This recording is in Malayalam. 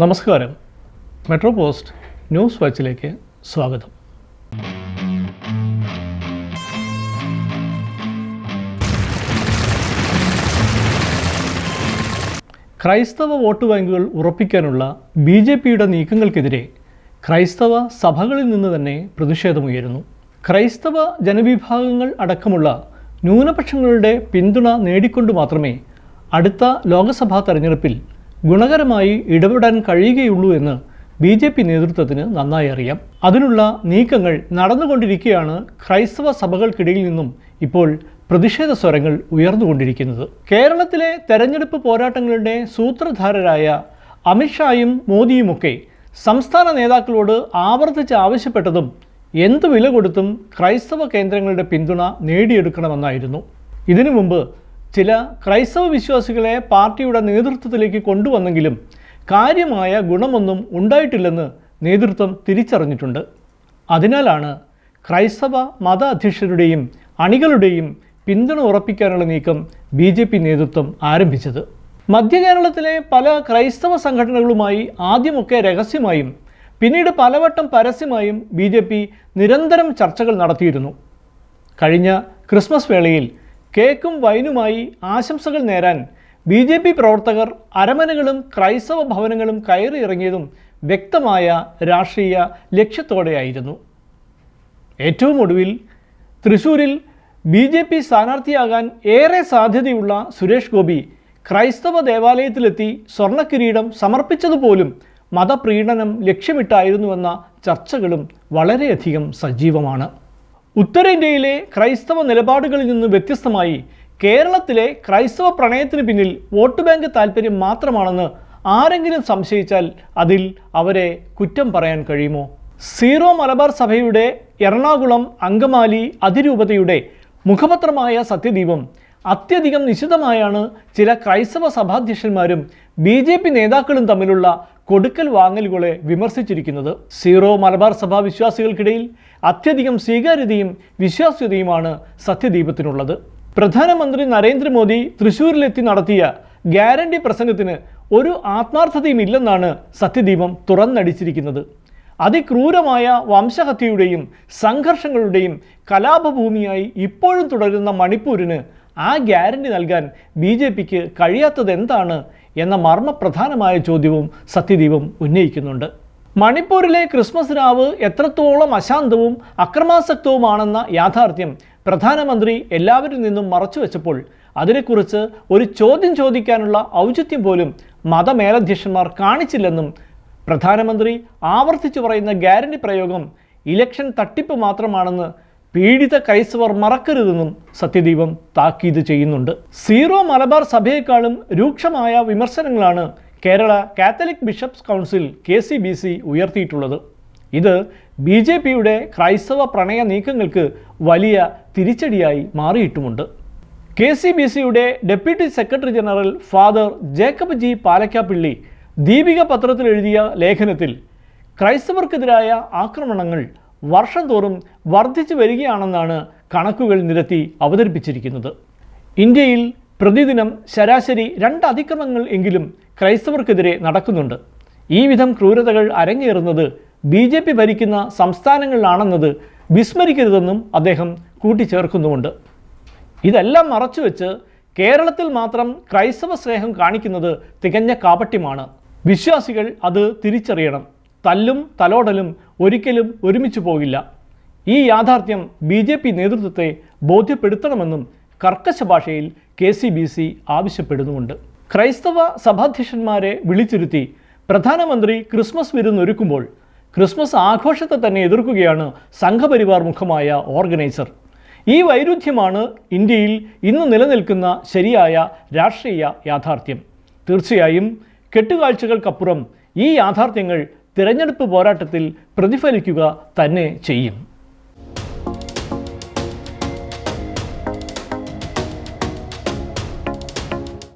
നമസ്കാരം. മെട്രോ പോസ്റ്റ് ന്യൂസ് വാച്ചിലേക്ക് സ്വാഗതം. ക്രൈസ്തവ വോട്ട് ബാങ്കുകൾ ഉറപ്പിക്കാനുള്ള ബി ജെ പിയുടെ നീക്കങ്ങൾക്കെതിരെ ക്രൈസ്തവ സഭകളിൽ നിന്ന് തന്നെ പ്രതിഷേധമുയരുന്നു. ക്രൈസ്തവ ജനവിഭാഗങ്ങൾ അടക്കമുള്ള ന്യൂനപക്ഷങ്ങളുടെ പിന്തുണ നേടിക്കൊണ്ട് മാത്രമേ അടുത്ത ലോക്സഭാ തെരഞ്ഞെടുപ്പിൽ ഗുണകരമായി ഇടപെടാൻ കഴിയുകയുള്ളൂ എന്ന് ബി ജെ പി നേതൃത്വത്തിന് നന്നായി അറിയാം. അതിനുള്ള നീക്കങ്ങൾ നടന്നുകൊണ്ടിരിക്കുകയാണ് ക്രൈസ്തവ സഭകൾക്കിടയിൽ നിന്നും ഇപ്പോൾ പ്രതിഷേധ സ്വരങ്ങൾ ഉയർന്നുകൊണ്ടിരിക്കുന്നത്. കേരളത്തിലെ തെരഞ്ഞെടുപ്പ് പോരാട്ടങ്ങളുടെ സൂത്രധാരരായ അമിത്ഷായും മോദിയുമൊക്കെ സംസ്ഥാന നേതാക്കളോട് ആവർത്തിച്ച് ആവശ്യപ്പെട്ടതും എന്ത് വില കൊടുത്തും ക്രൈസ്തവ കേന്ദ്രങ്ങളുടെ പിന്തുണ നേടിയെടുക്കണമെന്നായിരുന്നു. ഇതിനു മുമ്പ് ചില ക്രൈസ്തവ വിശ്വാസികളെ പാർട്ടിയുടെ നേതൃത്വത്തിലേക്ക് കൊണ്ടുവന്നെങ്കിലും കാര്യമായ ഗുണമൊന്നും ഉണ്ടായിട്ടില്ലെന്ന് നേതൃത്വം തിരിച്ചറിഞ്ഞിട്ടുണ്ട്. അതിനാലാണ് ക്രൈസ്തവ മത അധ്യക്ഷരുടെയും അണികളുടെയും പിന്തുണ ഉറപ്പിക്കാനുള്ള നീക്കം ബി ജെ പി നേതൃത്വം ആരംഭിച്ചത്. മധ്യ കേരളത്തിലെ പല ക്രൈസ്തവ സംഘടനകളുമായി ആദ്യമൊക്കെ രഹസ്യമായും പിന്നീട് പലവട്ടം പരസ്യമായും ബി ജെ പി നിരന്തരം ചർച്ചകൾ നടത്തിയിരുന്നു. കഴിഞ്ഞ ക്രിസ്മസ് വേളയിൽ കേക്കും വൈനുമായി ആശംസകൾ നേരാൻ ബി ജെ പി പ്രവർത്തകർ അരമനകളും ക്രൈസ്തവ ഭവനങ്ങളും കയറിയിറങ്ങിയതും വ്യക്തമായ രാഷ്ട്രീയ ലക്ഷ്യത്തോടെയായിരുന്നു. ഏറ്റവും ഒടുവിൽ തൃശൂരിൽ ബി ജെ പി സ്ഥാനാർത്ഥിയാകാൻ ഏറെ സാധ്യതയുള്ള സുരേഷ് ഗോപി ക്രൈസ്തവ ദേവാലയത്തിലെത്തി സ്വർണക്കിരീടം സമർപ്പിച്ചതുപോലും മതപ്രീണനം ലക്ഷ്യമിട്ടായിരുന്നുവെന്ന ചർച്ചകളും വളരെയധികം സജീവമാണ്. ഉത്തരേന്ത്യയിലെ ക്രൈസ്തവ നിലപാടുകളിൽ നിന്ന് വ്യത്യസ്തമായി കേരളത്തിലെ ക്രൈസ്തവ പ്രണയത്തിന് പിന്നിൽ വോട്ട് ബാങ്ക് താല്പര്യം മാത്രമാണെന്ന് ആരെങ്കിലും സംശയിച്ചാൽ അതിൽ അവരെ കുറ്റം പറയാൻ കഴിയുമോ? സീറോ മലബാർ സഭയുടെ എറണാകുളം അങ്കമാലി അതിരൂപതയുടെ മുഖപത്രമായ സത്യദീപം അത്യധികം നിശിതമായാണ് ചില ക്രൈസ്തവ സഭാധ്യക്ഷന്മാരും ബി നേതാക്കളും തമ്മിലുള്ള കൊടുക്കൽ വാങ്ങലുകളെ വിമർശിച്ചിരിക്കുന്നത് സീറോ മലബാർ സഭാ വിശ്വാസികൾക്കിടയിൽ അത്യധികം സ്വീകാര്യതയും വിശ്വാസ്യതയുമാണ് സത്യദീപത്തിനുള്ളത്. പ്രധാനമന്ത്രി നരേന്ദ്രമോദി തൃശൂരിലെത്തി നടത്തിയ ഗ്യാരണ്ടി പ്രസംഗത്തിന് ഒരു ആത്മാർത്ഥതയും ഇല്ലെന്നാണ് സത്യദീപം തുറന്നടിച്ചിരിക്കുന്നത്. അതിക്രൂരമായ വംശഹത്യയുടെയും സംഘർഷങ്ങളുടെയും കലാപഭൂമിയായി ഇപ്പോഴും തുടരുന്ന മണിപ്പൂരിന് ആ ഗ്യാരണ്ടി നൽകാൻ ബി ജെ പിക്ക് കഴിയാത്തത് എന്താണ് എന്ന മർമ്മപ്രധാനമായ ചോദ്യവും സത്യദീപം ഉന്നയിക്കുന്നുണ്ട്. മണിപ്പൂരിലെ ക്രിസ്മസ് രാവ് എത്രത്തോളം അശാന്തവും അക്രമാസക്തവുമാണെന്ന യാഥാർത്ഥ്യം പ്രധാനമന്ത്രി എല്ലാവരിൽ നിന്നും മറച്ചു വെച്ചപ്പോൾ അതിനെക്കുറിച്ച് ഒരു ചോദ്യം ചോദിക്കാനുള്ള ഔചിത്യം പോലും മതമേലധ്യക്ഷന്മാർ കാണിച്ചില്ലെന്നും പ്രധാനമന്ത്രി ആവർത്തിച്ചു പറയുന്ന ഗ്യാരണ്ടി പ്രയോഗം ഇലക്ഷൻ തട്ടിപ്പ് മാത്രമാണെന്ന് പീഡിത ക്രൈസ്തവർ മറക്കരുതെന്നും സത്യദീപം താക്കീത് ചെയ്യുന്നുണ്ട്. സീറോ മലബാർ സഭയെക്കാളും രൂക്ഷമായ വിമർശനങ്ങളാണ് Kerala Catholic Bishops Council K C B C ഉയർത്തിയിട്ടുള്ളത്. ഇത് ബി ജെ പിയുടെ ക്രൈസ്തവ പ്രണയ നീക്കങ്ങൾക്ക് വലിയ തിരിച്ചടിയായി മാറിയിട്ടുമുണ്ട്. കെ സി ബി സിയുടെ deputy secretary general father Jacob G Palakkappilly Deepika പത്രത്തിൽ എഴുതിയ ലേഖനത്തിൽ ക്രൈസ്തവർക്കെതിരായ ആക്രമണങ്ങൾ വർഷം തോറും വർദ്ധിച്ചു വരികയാണെന്നാണ് കണക്കുകൾ നിരത്തി അവതരിപ്പിച്ചിരിക്കുന്നത്. ഇന്ത്യയിൽ പ്രതിദിനം ശരാശരി രണ്ട് അതിക്രമങ്ങൾ എങ്കിലും ക്രൈസ്തവർക്കെതിരെ നടക്കുന്നുണ്ട്. ഈ വിധം ക്രൂരതകൾ അരങ്ങേറുന്നത് ബി ജെ പി ഭരിക്കുന്ന സംസ്ഥാനങ്ങളിലാണെന്നത് വിസ്മരിക്കരുതെന്നും അദ്ദേഹം കൂട്ടിച്ചേർക്കുന്നുമുണ്ട്. ഇതെല്ലാം മറച്ചുവെച്ച് കേരളത്തിൽ മാത്രം ക്രൈസ്തവ സ്നേഹം കാണിക്കുന്നത് തികഞ്ഞ കാപട്യമാണ്. വിശ്വാസികൾ അത് തിരിച്ചറിയണം. തല്ലും തലോടലും ഒരിക്കലും ഒരുമിച്ച് പോകില്ല. ഈ യാഥാർത്ഥ്യം ബി ജെ പി നേതൃത്വത്തെ ബോധ്യപ്പെടുത്തണമെന്നും കർക്കശ ഭാഷയിൽ കെ സി ബി സി ആവശ്യപ്പെടുന്നുമുണ്ട്. ക്രൈസ്തവ സഭാധ്യക്ഷന്മാരെ വിളിച്ചിരുത്തി പ്രധാനമന്ത്രി ക്രിസ്മസ് വിരുന്നൊരുക്കുമ്പോൾ ക്രിസ്മസ് ആഘോഷത്തെ തന്നെ എതിർക്കുകയാണ് സംഘപരിവാർ മുഖമായ ഓർഗനൈസർ. ഈ വൈരുദ്ധ്യമാണ് ഇന്ത്യയിൽ ഇന്ന് നിലനിൽക്കുന്ന ശരിയായ രാഷ്ട്രീയ യാഥാർത്ഥ്യം. തീർച്ചയായും കെട്ടുകാഴ്ചകൾക്കപ്പുറം ഈ യാഥാർത്ഥ്യങ്ങൾ തിരഞ്ഞെടുപ്പ് പോരാട്ടത്തിൽ പ്രതിഫലിക്കുക തന്നെ ചെയ്യും.